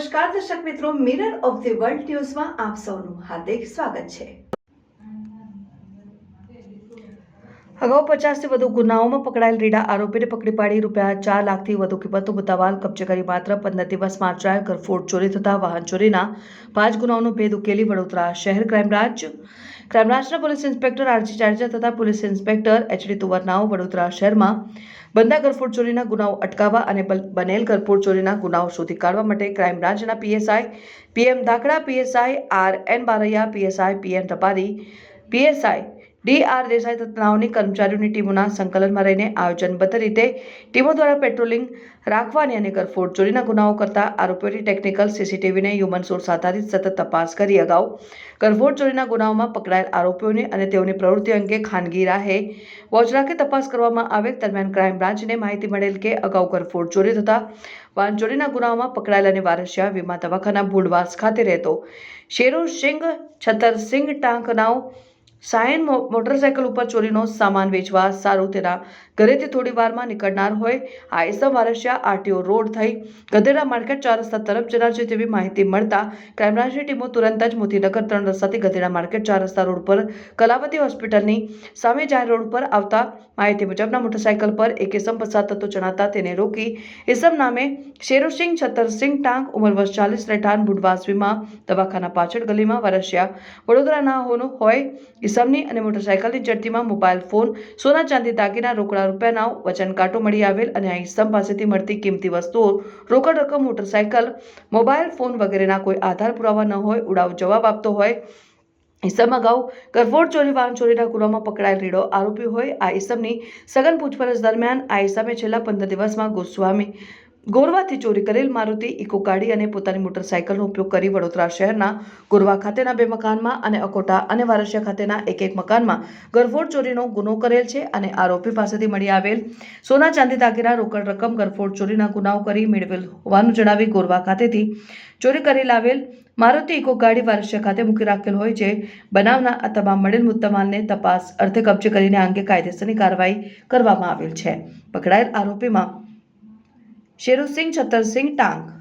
નમસ્કાર, દર્શક મિત્રો મિરર ઓફ ધી વર્લ્ડ ન્યૂઝમાં આપ સૌનું હાર્દિક સ્વાગત છે. અગાઉ પચાસથી વધુ ગુનાઓમાં પકડાયેલ રીડા આરોપીને પકડી પાડી રૂપિયા ચાર લાખથી વધુ કિંમતનો મુદ્દામાલ કબજે કરી માત્ર પંદર દિવસમાં ચાર ગરફોડ ચોરી થતા વાહન ચોરીના પાંચ ગુનાઓનો ભેદ ઉકેલી વડોદરા શહેર ક્રાઇમ બ્રાન્ચ ક્રાઇમ બ્રાન્ચના પોલીસ ઇન્સ્પેક્ટર આરજી જાડેજા તથા પોલીસ ઇન્સ્પેક્ટર એચડી તુવરનાઓ વડોદરા શહેરમાં બંધા ગરફોડ ચોરીના ગુનાઓ અટકાવવા અને બનેલ ગરફોડ ચોરીના ગુનાઓ શોધી કાઢવા માટે ક્રાઇમ બ્રાન્ચના PSI PM Dhakada, PSI R N Baraiya, PSI PN Rapari PSI D R Desai તથાઓની કર્મચારીઓની ટીમોના સંકલનમાં રહીને આયોજનબદ્ધ રીતે ટીમો દ્વારા પેટ્રોલિંગ રાખવાની અને ગરફોડ ચોરીના ગુનાઓ કરતા આરોપીઓની ટેકનિકલ સીસીટીવીને હ્યુમન સોર્સ આધારિત સતત તપાસ કરી અગાઉ ગરફોડ ચોરીના ગુનાઓમાં પકડાયેલ આરોપીઓની અને તેઓની પ્રવૃત્તિ અંગે ખાનગી રાહે વોચ રાખી તપાસ કરવામાં આવે. દરમિયાન ક્રાઇમ બ્રાન્ચને માહિતી મળેલ કે અગાઉ ગરફોડ ચોરી થતા વાહન ચોરીના ગુનાઓમાં પકડાયેલ અને વારસિયા વીમા દવાખાના ભૂડવાસ ખાતે રહેતો શેરુ સિંઘ છતરસિંહ ટાંકનાઓ સાયન મોટરસાયકલ ઉપર ચોરીનો સામાન વેચવા સારું તેના ઘરેથી થોડી વારમાં નીકળનાર હોય. આ એસમ વારસિયા આરટીઓ રોડ થઈ. ગધેડા માર્કેટ ચાર રસ્તા તરફ જનાર છે તેવી માહિતી મળતા ક્રાઇમ બ્રાન્ચની ટીમો તુરંત જ મોતીનગર ત્રણ રસ્તાથી ગધેડા માર્કેટ ચાર રસ્તા રોડ પર કલાવતી હોસ્પિટલની સામે જાહેર રોડ પર આવતા માહિતી મુજબના મોટરસાયકલ પર એક એસમ પસાર થતો જણાતા તેને રોકી એસમ નામે શેરુસિંહ છતરસિંહ ટાંક, ઉંમર વર્ષ ચાલીસ, રહેઠાણ બુડવાસવીમાં દવાખાના પાછળ ગલીમાં વારસિયા વડોદરાના હોનું હોય. ઇસમની અને મોટરસાયકલની જડતીમાં મોબાઈલ ફોન, સોના ચાંદી દાગીના, રોકડા રૂપિયાના વચન કાંટો મળી આવેલ અને આ ઇસમ પાસેથી મળતી કિંમતી વસ્તુઓ, રોકડ રકમ, મોટરસાયકલ, મોબાઈલ ફોન વગેરેના કોઈ આધાર પુરાવા ન હોય, ઉડાવ જવાબ આપતો હોય. ઈસમ અગાઉ ગરફોડ ચોરી, વાહન ચોરીના ગુનામાં પકડાયેલ રીડો આરોપી હોય, આ ઈસમની સઘન પૂછપરછ દરમિયાન આ ઈસમે છેલ્લા પંદર દિવસમાં ગોસ્વામી ગોરવાથી ચોરી કરેલ મારુતિ, ઇકો ગાડી અને પોતાની મોટરસાયકલનો ઉપયોગ કરી વડોદરા શહેરના ગોરવા ખાતેના બે મકાનમાં અને અકોટા અને વારસિયા ખાતેના એક એક મકાનમાં ગરફોડ ચોરીનો ગુનો કરેલ છે અને આરોપી પાસેથી મળી આવેલ સોના ચાંદી દાગીના રોકડ રકમ, ગરફોડ ચોરીના ગુનાઓ કરી મેળવેલ હોવાનું જણાવી ગોરવા ખાતેથી ચોરી કરી લાવેલ મારુતિ, ઇકો ગાડી વારસિયા ખાતે મૂકી રાખેલ હોય છે. બનાવના આ તમામ મળેલ મુદ્દામાલને તપાસ અર્થે કબજે કરીને આ અંગે કાયદેસરની કાર્યવાહી કરવામાં આવેલ છે. પકડાયેલ આરોપીમાં શેરુસિંહ છતરસિંહ ટાંગ